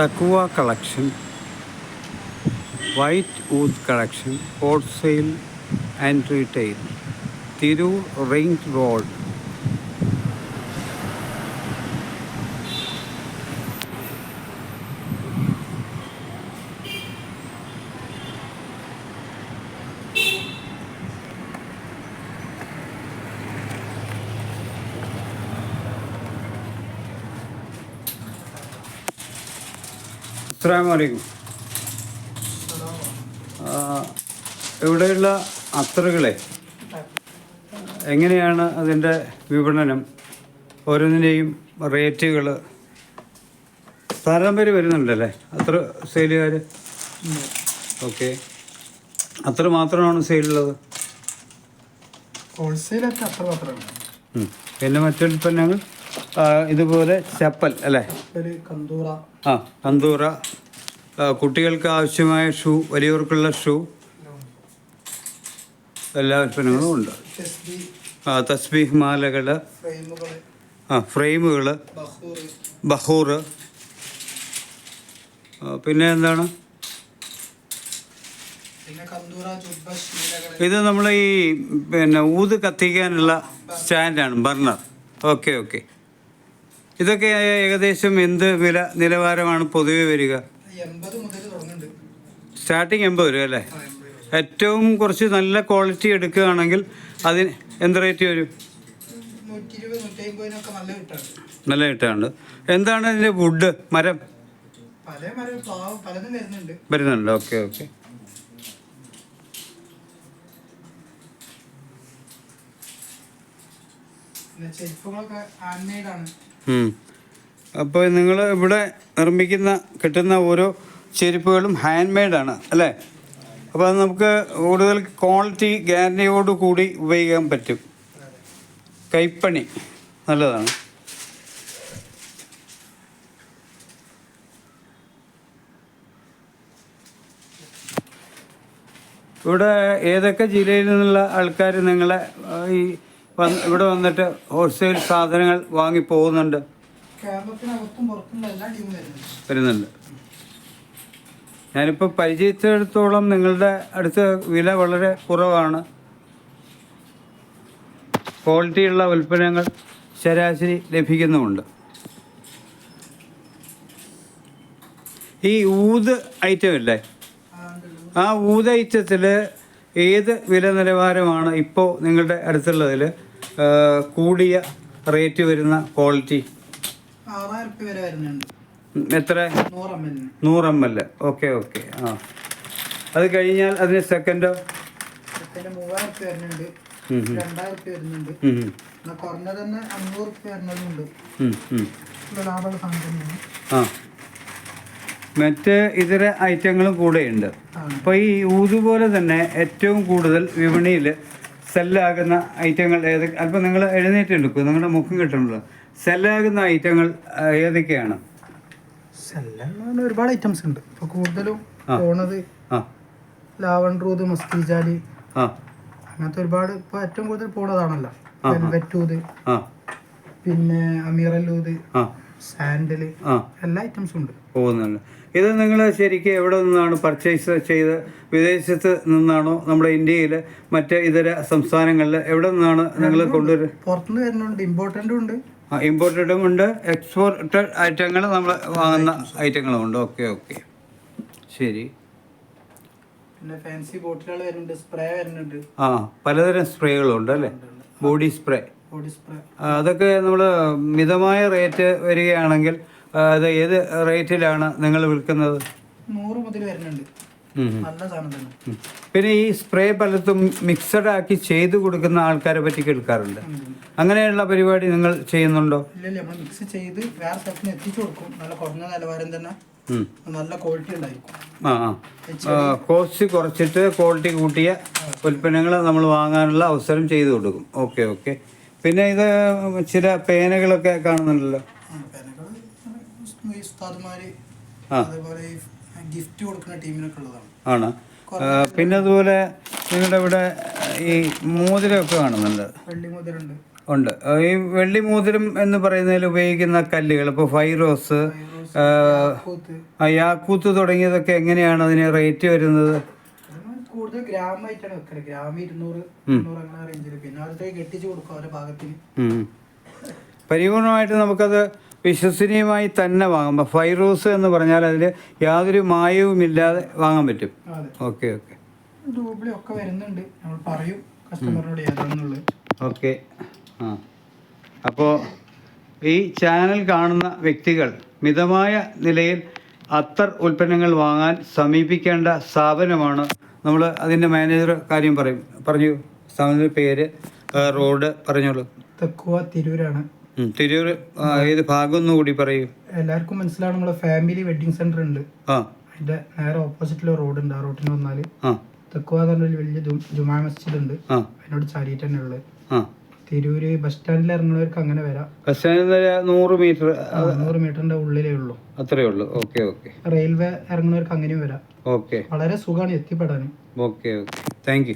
Takua collection, white wood collection, wholesale and retail. Thiru Ring Road. അസ്സാമലൈക്കും ഇവിടെയുള്ള അത്രകളെ എങ്ങനെയാണ് അതിന്റെ വിപണനം? ഓരോന്നിന്റെയും റേറ്റുകൾ. പേര് വരുന്നുണ്ടല്ലേ? അത്ര സെയിലുകാർ? ഓക്കെ. അത്ര മാത്രമാണ് സെയിലുള്ളത്? ഹോൾസെയിലൊക്കെ അത്ര മാത്രമാണ്. പിന്നെ മറ്റുൽപ്പന്നങ്ങൾ ഇതുപോലെ ചപ്പൽ അല്ലേ? കന്തൂറ. ആ കന്തൂറ. കുട്ടികൾക്ക് ആവശ്യമായ ഷൂ വലിയവർക്കുള്ള ഷൂ എല്ലാ ഉൽപ്പന്നങ്ങളും ഉണ്ട്. ആ തസ്ബീഹ് മാലകൾ ആ ഫ്രെയിമുകൾ ബഹൂർ പിന്നെ എന്താണ്? ഇത് നമ്മൾ ഈ പിന്നെ ഊത് കത്തിക്കാനുള്ള സ്റ്റാൻഡാണ് ബർണർ. Okay okay. ഇതൊക്കെ ഏകദേശം എന്ത് വില നിലവാരമാണ് പൊതുവെ വരിക? സ്റ്റാർട്ടിങ് എൺപത് രൂപ അല്ലേ. ഏറ്റവും കുറച്ച് നല്ല ക്വാളിറ്റി എടുക്കുകയാണെങ്കിൽ അതിന് എന്ത് റേറ്റ് വരും? നല്ല കിട്ടാണ് നല്ല കിട്ടാണ്ട് എന്താണ് ഇതിന്റെ വുഡ് മരം? വരുന്നുണ്ട്. Okay okay. ചെരുപ്പുകളൊക്കെ ഹാൻഡ് മെയ്ഡാണ് അപ്പോൾ നിങ്ങൾ ഇവിടെ നിർമ്മിക്കുന്ന കിട്ടുന്ന ഓരോ ചെരുപ്പുകളും ഹാൻഡ് മെയ്ഡാണ് അല്ലേ? അപ്പോൾ അത് നമുക്ക് കൂടുതൽ ക്വാളിറ്റി ഗ്യാരണ്ടിയോട് കൂടി ഉപയോഗിക്കാൻ പറ്റും. കൈപ്പണി നല്ലതാണ്. ഇവിടെ ഏതൊക്കെ ജില്ലയിൽ നിന്നുള്ള ആൾക്കാർ നിങ്ങളെ ഈ ഇവിടെ വന്നിട്ട് ഹോൾസെയിൽ സാധനങ്ങൾ വാങ്ങി പോകുന്നുണ്ട്. വരുന്നുണ്ട്. ഞാനിപ്പോൾ പരിചയിച്ചിടത്തോളം നിങ്ങളുടെ അടുത്ത് വില വളരെ കുറവാണ്. ക്വാളിറ്റിയുള്ള ഉൽപ്പന്നങ്ങൾ ശരാശരി ലഭിക്കുന്നുമുണ്ട്. ഈ ഊത് ഐറ്റം ഇല്ലേ? ആ ഊത് ഐറ്റത്തിൽ ഏത് വില നിലവാരമാണ് ഇപ്പോൾ നിങ്ങളുടെ അടുത്തുള്ളതിൽ കൂടിയ റേറ്റ് വരുന്ന ക്വാളിറ്റി. ആറായിരം രൂപ വരെ വരുന്നുണ്ട്. എത്ര? നൂറ് എം എൽ. Okay okay. ആ. അത് കഴിഞ്ഞാൽ അതിന് സെക്കൻഡോ മറ്റ് ഇതര ഐറ്റങ്ങളും കൂടെയുണ്ട്. ആണ്. അപ്പോൾ ഈ ഊതുപോലെ തന്നെ ഏറ്റവും കൂടുതൽ വിപണിയിൽ സെല്ലാകുന്ന ഐറ്റങ്ങൾ ഏത് അല്പം നിങ്ങൾ എഴുന്നേറ്റ് എടുക്കും നിങ്ങളുടെ മുഖം കിട്ടണല്ലോ. സെല്ലാകുന്ന ഐറ്റങ്ങൾ ഏതൊക്കെയാണ്? ഒരുപാട് ഐറ്റംസ് ഉണ്ട്. ഇപ്പൊ കൂടുതലും. പോണത് ആ. ലാവൺറൂത് മസ്തിജാലി. അങ്ങനത്തെ ഒരുപാട് ഇപ്പൊ ഏറ്റവും കൂടുതൽ പോണതാണല്ലോ. വെൽവെറ്റൂത് പിന്നെ അമീറല്ലൂത് ആ. എല്ലാ ഐറ്റംസും ഉണ്ട്. പോകുന്നുണ്ട്. ഇത് നിങ്ങൾ ശരിക്കും എവിടെ നിന്നാണ് പർച്ചേസ് ചെയ്ത് വിദേശത്ത് നിന്നാണോ നമ്മുടെ ഇന്ത്യയിൽ മറ്റ് ഇതര സംസ്ഥാനങ്ങളിൽ എവിടെ നിന്നാണ് നിങ്ങൾ കൊണ്ടുവരുന്നത് പുറത്തുനിന്ന് വരുന്നുണ്ട്. ഇമ്പോർട്ടന്റും ഉണ്ട്. ഇമ്പോർട്ടഡും ഉണ്ട്. എക്സ്പോർട്ടഡ് ഐറ്റങ്ങൾ നമ്മൾ വാങ്ങുന്ന ഐറ്റങ്ങളും ഉണ്ട്. ഓക്കെ ഓക്കെ ശരി. പിന്നെ ഫാൻസി ബോട്ടിലുകൾ വരുന്നുണ്ട്. സ്പ്രേ വരുന്നുണ്ട്. ആ പലതരം സ്പ്രേകളുണ്ട് അല്ലേ? ബോഡി സ്പ്രേ അതൊക്കെ നമ്മൾ മിതമായ റേറ്റ് വരികയാണെങ്കിൽ അത് ഏത് റേറ്റിലാണ് നിങ്ങൾ വിൽക്കുന്നത്? നൂറ് മുതൽ വരുന്നുണ്ട്. പിന്നെ ഈ സ്പ്രേ പലതും മിക്സഡ് ആക്കി ചെയ്തു കൊടുക്കുന്ന ആൾക്കാരെ പറ്റി കേൾക്കാറുണ്ട്. അങ്ങനെയുള്ള പരിപാടി നിങ്ങൾ ചെയ്യുന്നുണ്ടോ? മിക്സ് ചെയ്ത് വേറെ സ്ഥലത്തിന് എത്തിച്ചു കൊടുക്കും. നല്ല കുറഞ്ഞ നിലവാരം തന്നെ. നല്ല ക്വാളിറ്റി ഉണ്ടായിരിക്കും. ആ കോസ്റ്റ് കുറച്ചിട്ട് ക്വാളിറ്റി കൂട്ടിയ ഉൽപ്പന്നങ്ങൾ നമ്മൾ വാങ്ങാനുള്ള അവസരം ചെയ്തു കൊടുക്കും. Okay okay. പിന്നെ ഇത് ചില പേനകളൊക്കെ കാണുന്നുണ്ടല്ലോ. ഗിഫ്റ്റ് കൊടുക്കുന്ന ടീമിനൊക്കെ ഉള്ളതാണ്. ആണ്. പിന്നെ അതുപോലെ നിങ്ങളുടെ ഇവിടെ ഈ മോതിരമൊക്കെ കാണുന്നുണ്ട്. ഉണ്ട്. ഈ വെള്ളി മോതിരം എന്ന് പറയുന്നതിൽ ഉപയോഗിക്കുന്ന കല്ലുകൾ ഇപ്പോൾ ഫൈറോസ് യാക്കൂത്ത് തുടങ്ങിയതൊക്കെ എങ്ങനെയാണ് അതിന് റേറ്റ് വരുന്നത്? അതിന് ഗ്രാം ഗ്രാമായിട്ടാണ് വെക്കൽ. ഗ്രാം ഇരുന്നൂറ് ഇരുന്നൂറ് അങ്ങനെ റേഞ്ചിൽ പിന്നെ അടുത്തേക്ക് കെട്ടിച്ചു കൊടുക്കും അവരുടെ ഭാഗത്തിന്. പരിപൂർണമായിട്ട് നമുക്കത് വിശ്വസനീയമായി തന്നെ വാങ്ങാം. ഫൈറോസ് എന്ന് പറഞ്ഞാൽ അതിൽ യാതൊരു മായവും ഇല്ലാതെ വാങ്ങാൻ പറ്റും. Okay okay. ഡൂബ്ലി ഒക്കെ വരുന്നുണ്ട്. നമ്മൾ പറയും കസ്റ്റമറിനോട് ഏതാണെന്നുള്ളത് ഓക്കെ. ആ. അപ്പോൾ ഈ ചാനൽ കാണുന്ന വ്യക്തികൾ മിതമായ നിലയിൽ അത്തർ ഉൽപ്പന്നങ്ങൾ വാങ്ങാൻ സമീപിക്കേണ്ട സ്ഥാപനമാണ് നമ്മൾ അതിന്റെ മാനേജർ കാര്യം പറയും. പറഞ്ഞു സ്ഥാപനത്തിന്റെ പേര് റോഡ് പറഞ്ഞോളൂ. തെക്കുവ തിരൂരാണ്. തിരൂർ ഏത് ഭാഗം ഒന്നും കൂടി പറയൂ. എല്ലാവർക്കും മനസ്സിലാണ് നമ്മളെ ഫാമിലി വെഡിങ് സെന്റർ ഉണ്ട്. ആ. അതിന്റെ നേരെ ഓപ്പോസിറ്റിൽ റോഡ് ഉണ്ട് ആ റോഡിന് വന്നാൽ. തെക്കുവാന്ന് തെക്കുവ എന്ന് പറഞ്ഞൊരു വലിയ ജുമാ മസ്ജിദ് ഉണ്ട്. അതിനോട് ചാരിയിട്ട് തന്നെ ഉള്ളത് തിരൂര് ബസ് സ്റ്റാൻഡിൽ ഇറങ്ങുന്നവർക്ക് അങ്ങനെ വരാം. ബസ് സ്റ്റാൻഡിൽ നൂറ് മീറ്റർ നൂറ് മീറ്ററിന്റെ ഉള്ളിലേ ഉള്ളൂ. അത്രേ ഉള്ളൂ. Okay okay. റെയിൽവേ ഇറങ്ങുന്നവർക്ക് അങ്ങനെയും വരാം. ഓക്കെ. വളരെ സുഖമാണ് എത്തിപ്പെടാൻ ഓക്കെ ഓക്കെ. Thank you